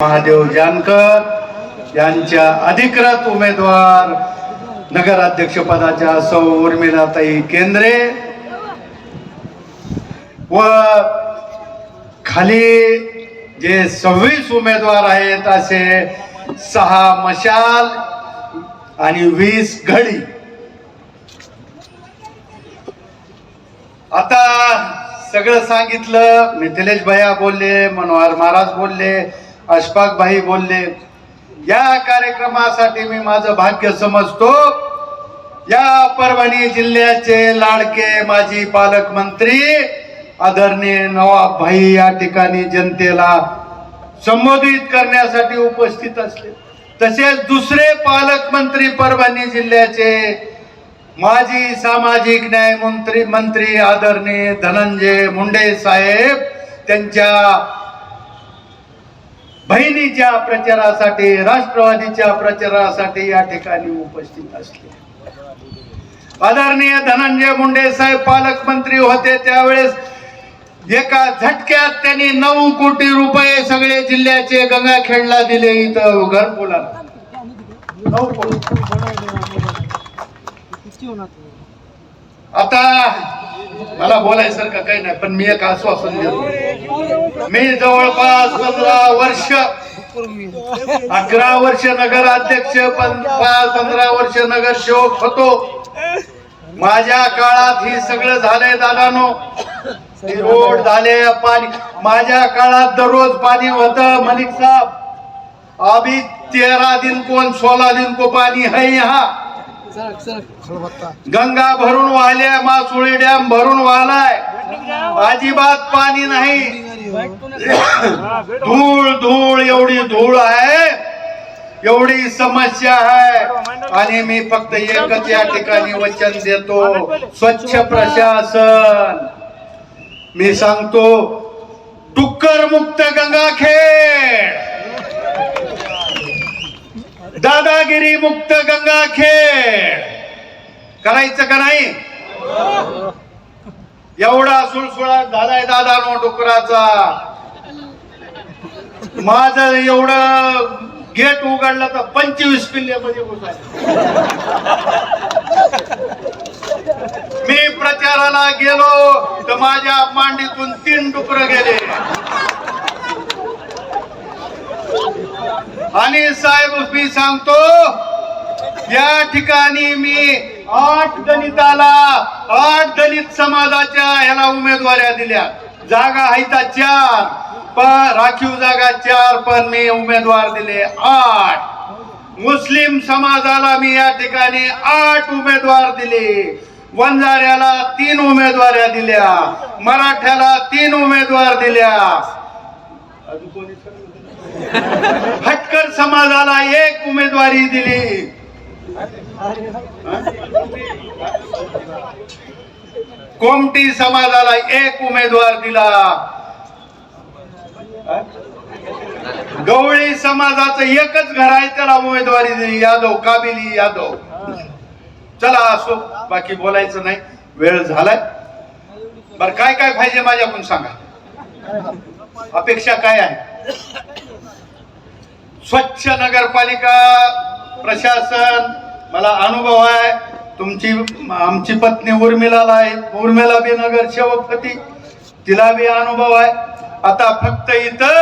महादेव जानकर यांच्या अधिकृत उमेदवार नगराध्यक्षपदाच्या सौ उर्मिलाताई केंद्रे व खाली जे सव्वीस उमेदवार आहेत असे सहा मशाल आणि वीस घडी. आता सगळं सांगितलं मिथिलेश भैया बोलले मनोहर महाराज बोलले अशफाक भाई बोलले या कार्यक्रमासाठी मी माझं भाग्य समजतो. या परभणी जिल्ह्याचे लाडके माजी पालकमंत्री आदरणीय नवाब भाई या ठिकाणी जनतेला संबोधित करण्यासाठी उपस्थित असले. तसेच दुसरे पालकमंत्री परभणी जिल्ह्याचे माजी सामाजिक न्याय मंत्री मंत्री आदरणीय धनंजय मुंडे साहेब त्यांच्या बहिणीच्या प्रचारासाठी राष्ट्रवादीच्या प्रचारासाठी या ठिकाणी उपस्थित असले. आदरणीय धनंजय मुंडे साहेब पालकमंत्री होते त्यावेळेस एका झटक्यात त्यांनी नऊ कोटी रुपये सगळे जिल्ह्याचे गंगाखेडला दिले इथं घर नऊ कोटी. आता मला बोलायसारखं काही नाही पण मी एक आश्वासन देतो. मी जवळपास पंधरा वर्ष अकरा वर्ष नगराध्यक्ष अध्यक्ष पाच पंधरा वर्ष नगरसेवक होतो. माझ्या काळात ही सगळं झालंय दादानो. रोड झाले पाणी. माझ्या काळात दररोज पाणी होत मलिक साहब. अभी तेरा दिन कोण सोळा दिन को पाणी है यहाँ. गंगा भरून वाहले मासुळी डॅम भरून वाहलाय. अजिबात पाणी नाही. धूळ धूळ एवढी धूळ आहे. एवढी समस्या आहे. आणि मी फक्त एकच या ठिकाणी वचन देतो. स्वच्छ प्रशासन. मी सांगतो टुक्कर मुक्त गंगाखेड दादागिरी मुक्त गंगाखेड करायचं का नाही? एवढा सुळसुळा झालाय दादा नो डुकराचा. माझ एवढं गेट उघडलं तर पंचवीस पिल्ल्यामध्ये घुसाय मी प्रचाराला गेलो तर माझ्या मांडीतून तीन डुकर गेले. आणि साहेब मी सांगतो या ठिकाणी मी आठ दलिताला आठ दलित समाजाच्या ह्याला उमेदवाऱ्या दिल्या. जागा आहेत चार पण राखीव जागा चार पण मी उमेदवार दिले आठ. मुस्लिम समाजाला मी या ठिकाणी आठ उमेदवार दिले. वंजाऱ्याला तीन उमेदवाऱ्या दिल्या. मराठ्याला तीन उमेदवार दिल्या. अजून कोणी हटकर समाजाला एक उमेदवारी दिली. कोमटी समाजाला एक उमेदवार दिला. गवळी समाजाचं एकच घर आहे त्याला उमेदवारी दिली. यादव काबिली यादव. चला असो बाकी बोलायचं नाही. वेळ झालाय. बर काय काय पाहिजे माझ्याकडून सांगा? अपेक्षा काय आहे? स्वच्छ नगरपालिका प्रशासन मला अनुभव आहे तुमची आमची पत्नी उर्मिलाला आहे उर्मिला बी नगरसेवक होती तिला बी अनुभव आहे. आता फक्त इथं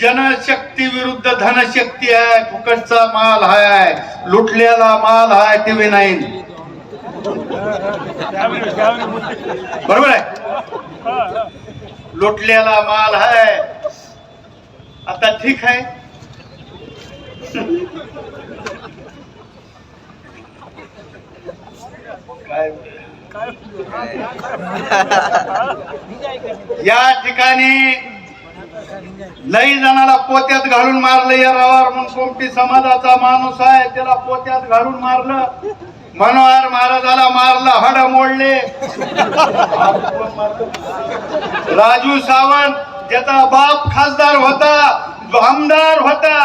जनशक्ती विरुद्ध धनशक्ती आहे फुकटचा माल आहे लुटलेला माल आहे तेवी नाही बरोबर आहे? लुटलेला माल आहे. आता ठीक आहे. या ठिकाणी लई जणाला पोत्यात घालून मारलं या रवार म्हणून कोमटी समाजाचा माणूस आहे त्याला पोत्यात घालून मारलं. मनोहर महाराजाला मारलं हड मोडले. राजू सावंत ज्याचा बाप खासदार होता आमदार होता.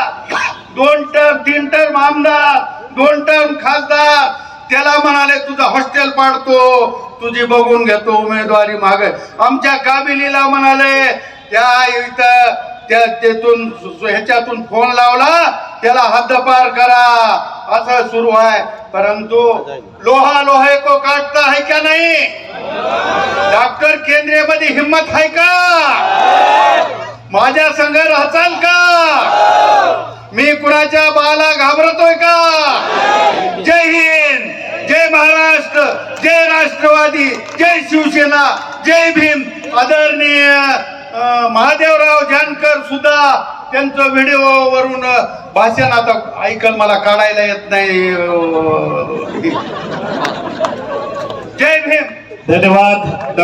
दोन टर्म तीन टर्म आमदार दोन टर्म खासदार. त्याला म्हणाले तुझं हॉस्टेल पाडतो तुझी बघून घेतो उमेदवारी माग. आमच्या काबिलीला म्हणाले त्या इथं त्या तेथून ह्याच्यातून फोन लावला त्याला हद्दपार करा. असं सुरू आहे. परंतु लोहा लोहे को काटता है क्या नाही? डॉक्टर केंद्रीयमध्ये हिम्मत आहे का? माझ्या संघ राहचाल का? मी कुणाच्या बाला घाबरतोय का जय हिंद जय महाराष्ट्र जय राष्ट्रवादी जय शिवसेना जय भीम आदरणीय महादेवराव जानकर सुद्धा त्यांचं व्हिडिओ वरून भाषण आता ऐकल मला काढायला येत नाही जय भीम धन्यवाद